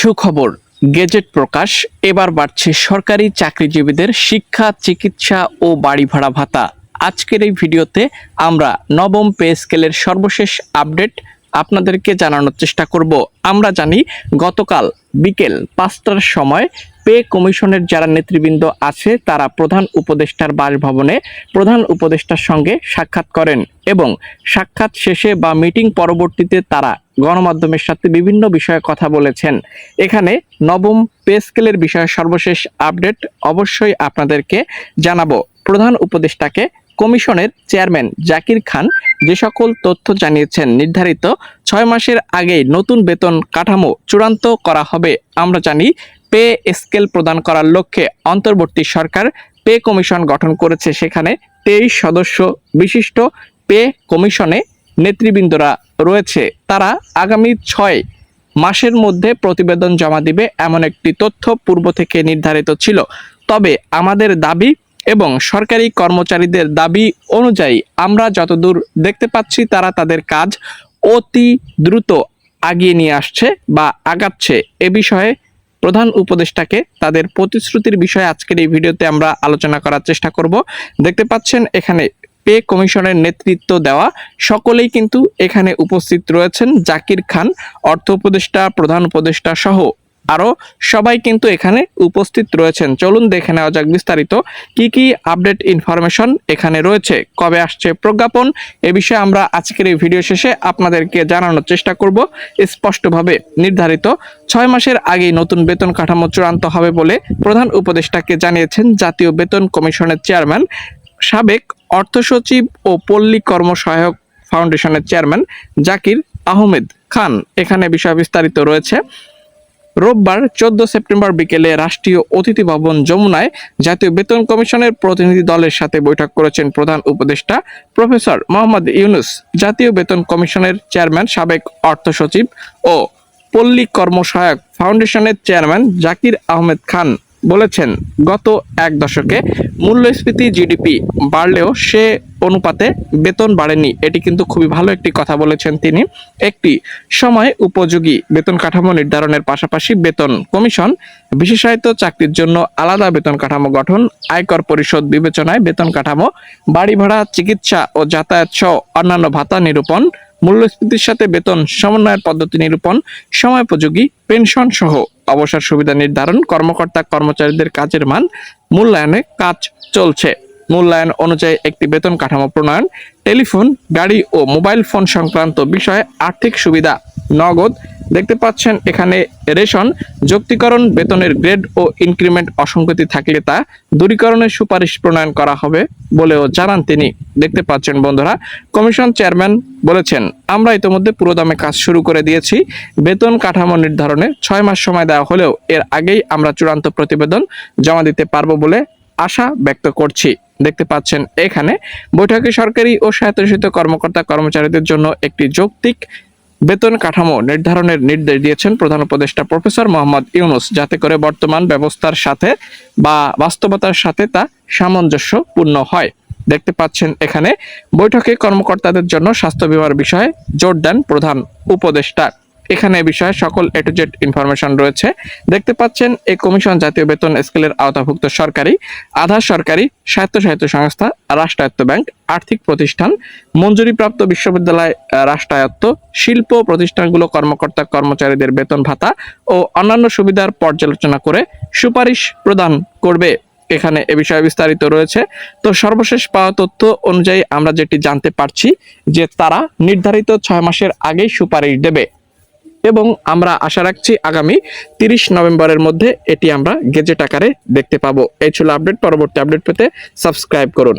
সুখবর, গেজেট প্রকাশ, এবার বাড়ছে সরকারি চাকরিজীবীদের শিক্ষা, চিকিৎসা ও বাড়ি ভাড়া ভাতা। আজকের এই ভিডিওতে আমরা নবম পে স্কেলের সর্বশেষ আপডেট আপনাদেরকে জানানোর চেষ্টা করব। আমরা জানি, গতকাল বিকেল পাঁচটার সময় পে কমিশনের যারা নেতৃবৃন্দ আছে, তারা প্রধান উপদেষ্টার বাসভবনে প্রধান উপদেষ্টার সঙ্গে সাক্ষাৎ করেন। এবং সাক্ষাৎ শেষে বা মিটিং পরবর্তীতে তারা গণমাধ্যমের সাথে বিভিন্ন বিষয়ে কথা বলেছেন। এখানে নবম পে স্কেলের বিষয়ে সর্বশেষ আপডেট অবশ্যই আপনাদেরকে জানাব। প্রধান উপদেষ্টাকে কমিশনের চেয়ারম্যান জাকির খান যে সকল তথ্য জানিয়েছেন, নির্ধারিত ছয় মাসের আগেই নতুন বেতন কাঠামো চূড়ান্ত করা হবে। আমরা জানি পে স্কেল প্রদান করার লক্ষ্যে অন্তর্বর্তী সরকার পে কমিশন গঠন করেছে। সেখানে তেইশ সদস্য বিশিষ্ট পে কমিশনে নেতৃবৃন্দরা রয়েছে। তারা আগামী ছয় মাসের মধ্যে প্রতিবেদন জমা দিবে এমন একটি তথ্য পূর্ব থেকে নির্ধারিত ছিল। তবে আমাদের দাবি এবং সরকারি কর্মচারীদের দাবি অনুযায়ী আমরা যতদূর দেখতে পাচ্ছি তারা তাদের কাজ অতি দ্রুত আগিয়ে নিয়ে আসছে বা আগাচ্ছে। এ বিষয়ে প্রধান উপদেষ্টাকে তাদের প্রতিশ্রুতির বিষয়ে আজকের এই ভিডিওতে আমরা আলোচনা করার চেষ্টা করব। দেখতে পাচ্ছেন এখানে পে কমিশনের নেতৃত্ব দেওয়া। সকলেই কিন্তু এখানে উপস্থিত রয়েছেন জাকির খান, অর্থ উপদেষ্টা, প্রধান উপদেষ্টা সহ আরও সবাই কিন্তু এখানে উপস্থিত রয়েছেন। চলুন দেখে নেওয়া যাক বিস্তারিত। কি কি আপডেট ইনফরমেশন এখানে রয়েছে? কবে আসছে প্রজ্ঞাপন? এ বিষয়ে আমরা আজকের এই ভিডিও শেষে আপনাদেরকে জানানোর চেষ্টা করব। স্পষ্টভাবে নির্ধারিত ছয় মাসের আগেই নতুন বেতন কাঠামো চূড়ান্ত হবে বলে প্রধান উপদেষ্টাকে জানিয়েছেন জাতীয় বেতন কমিশনের চেয়ারম্যান সাবেক অর্থ সচিব ও পল্লী কর্মসহায়ক ফাউন্ডেশনের চেয়ারম্যান জাকির আহমেদ খান। এখানে বিষয় বিস্তারিত রয়েছে। রোববার চোদ্দ সেপ্টেম্বর বিকেলে রাষ্ট্রীয় অতিথি ভবন যমুনায় জাতীয় বেতন কমিশনের প্রতিনিধি দলের সাথে বৈঠক করেছেন প্রধান উপদেষ্টা প্রফেসর মোহাম্মদ ইউনুস। জাতীয় বেতন কমিশনের চেয়ারম্যান, সাবেক অর্থ সচিব ও পল্লী কর্মসহায়ক ফাউন্ডেশনের চেয়ারম্যান জাকির আহমেদ খান। বলেছেন, গত এক দশকে মূল্যস্ফীতি জিডিপি বাড়লেও সে অনুপাতে বেতন বাড়েনি। এটি কিন্তু খুবই ভালো একটি কথা বলেছেন তিনি। একটি সময় উপযোগী বেতন কাঠামো নির্ধারণের পাশাপাশি বেতন কমিশন, বিশেষায়িত চাকরির জন্য আলাদা বেতন কাঠামো গঠন, আয়কর পরিষদ বিবেচনায় বেতন কাঠামো, বাড়ি ভাড়া, চিকিৎসা ও যাতায়াত সহ অন্যান্য ভাতা নিরূপণ, মূল্যস্ফীতির সাথে বেতন সমন্বয়ের পদ্ধতি নিরূপণ, সময়োপযোগী, পেনশন সহ অবসর সুবিধা নির্ধারণ, কর্মকর্তা কর্মচারীদের কাজের মান, মূল্যায়নে কাজ চলছে। মূল্যায়ন অনুযায়ী একটি বেতন কাঠামো প্রণয়ন, টেলিফোন, গাড়ি ও মোবাইল ফোন সংক্রান্ত বিষয়ে আর্থিক সুবিধা, নগদ দেখতে পাচ্ছেন এখানে রেশন, যুক্তিকরণ, বেতনের গ্রেড ও ইনক্রিমেন্ট অসঙ্গতি থাকলে তা দূরীকরণের সুপারিশ প্রণয়ন করা হবে বলেও জানান তিনি। দেখতে পাচ্ছেন বন্ধুরা, কমিশন চেয়ারম্যান বলেছেন, আমরা ইতিমধ্যে পুরোদমে কাজ শুরু করে দিয়েছি। বেতন কাঠামো নির্ধারণে ছয় মাস সময় দেওয়া হলেও এর আগেই আমরা চূড়ান্ত প্রতিবেদন জমা দিতে পারব বলে আশা ব্যক্ত করছি। দেখতে পাচ্ছেন এখানে, বৈঠকে সরকারি ও স্বায়ত্তশাসিত কর্মকর্তা কর্মচারীদের জন্য একটি যৌক্তিক বেতন কাঠামো নির্ধারণের নির্দেশ দিয়েছেন প্রধান উপদেষ্টা প্রফেসর মোহাম্মদ ইউনুস, যাতে করে বর্তমান ব্যবস্থার সাথে বা বাস্তবতার সাথে তা সামঞ্জস্যপূর্ণ হয়। দেখতে পাচ্ছেন এখানে বৈঠকে কর্মকর্তাদের জন্য স্বাস্থ্য বিমার বিষয়ে জোর দেন প্রধান উপদেষ্টা। এখানে এ বিষয়ে সকল এ ইনফরমেশন রয়েছে। দেখতে পাচ্ছেন এই কমিশন জাতীয় বেতন স্কেলের আওতাভুক্ত সরকারি, আধা সরকারি স্বায়ত্তশাসিত সংস্থা, রাষ্ট্রায়ত্ত ব্যাংক, আর্থিক প্রতিষ্ঠান, মঞ্জুরিপ্রাপ্ত বিশ্ববিদ্যালয় রাষ্ট্রায়ত্ত, শিল্প প্রতিষ্ঠানগুলো, কর্মকর্তা, কর্মচারীদের বেতন ভাতা ও অন্যান্য সুবিধার পর্যালোচনা করে সুপারিশ প্রদান করবে। এখানে এ বিষয়ে বিস্তারিত রয়েছে। তো সর্বশেষ পাওয়া তথ্য অনুযায়ী আমরা যেটি জানতে পারছি, যে তারা নির্ধারিত ছয় মাসের আগেই সুপারিশ দেবে। এবং আমরা আশা রাখছি আগামী তিরিশ নভেম্বরের মধ্যে এটি আমরা গেজেট আকারে দেখতে পাবো। এই ছিল আপডেট, পরবর্তী আপডেট পেতে সাবস্ক্রাইব করুন।